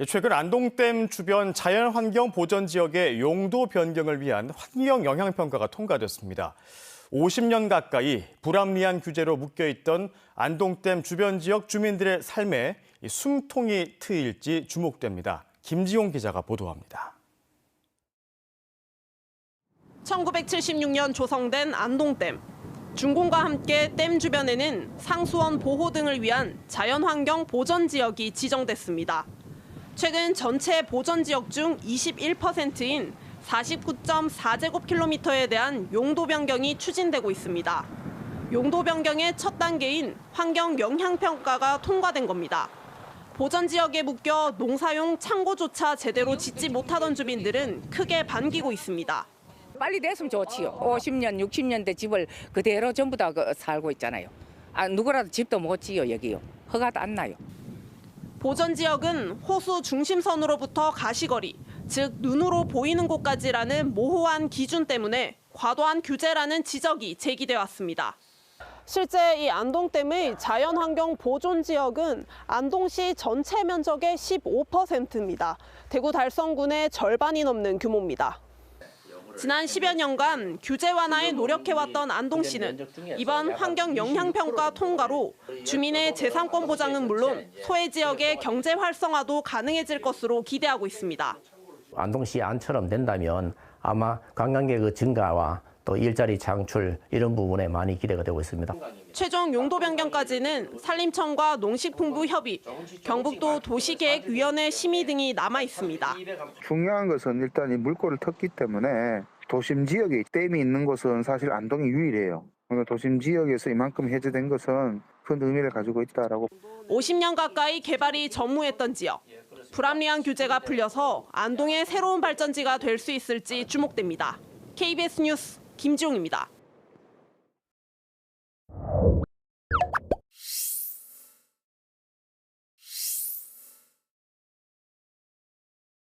예, 최근 안동댐 주변 자연환경 보전 지역의 용도 변경을 위한 환경 영향 평가가 통과됐습니다. 50년 가까이 불합리한 규제로 묶여있던 안동댐 주변 지역 주민들의 삶에 이 숨통이 트일지 주목됩니다. 김지용 기자가 보도합니다. 1976년 조성된 안동댐. 준공과 함께 댐 주변에는 상수원 보호 등을 위한 자연환경 보전 지역이 지정됐습니다. 최근 전체 보전 지역 중 21%인 49.4제곱킬로미터에 대한 용도 변경이 추진되고 있습니다. 용도 변경의 첫 단계인 환경 영향 평가가 통과된 겁니다. 보전 지역에 묶여 농사용 창고조차 제대로 짓지 못하던 주민들은 크게 반기고 있습니다. 빨리 됐으면 좋지요. 50년, 60년 대 집을 그대로 전부 다그 살고 있잖아요. 아, 누구라도 집도 못 지요, 여기요. 허가도 안 나요. 보전 지역은 호수 중심선으로부터 가시거리, 즉 눈으로 보이는 곳까지라는 모호한 기준 때문에 과도한 규제라는 지적이 제기돼 왔습니다. 실제 이 안동댐의 자연환경 보존 지역은 안동시 전체 면적의 15%입니다. 대구 달성군의 절반이 넘는 규모입니다. 지난 10여 년간 규제 완화에 노력해왔던 안동시는 이번 환경 영향 평가 통과로 주민의 재산권 보장은 물론 소외 지역의 경제 활성화도 가능해질 것으로 기대하고 있습니다. 안동시 안처럼 된다면 아마 관광객의 증가와 또 일자리 창출 이런 부분에 많이 기대가 되고 있습니다. 최종 용도 변경까지는 산림청과 농식품부 협의, 경북도 도시계획위원회 심의 등이 남아 있습니다. 중요한 것은 일단 이 물꼬를 텄기 때문에 도심 지역에 댐이 있는 곳은 사실 안동이 유일해요. 그러니까 도심 지역에서 이만큼 해제된 것은 큰 의미를 가지고 있다라고 50년 가까이 개발이 전무했던 지역. 불합리한 규제가 풀려서 안동의 새로운 발전지가 될 수 있을지 주목됩니다. KBS 뉴스 김지용입니다.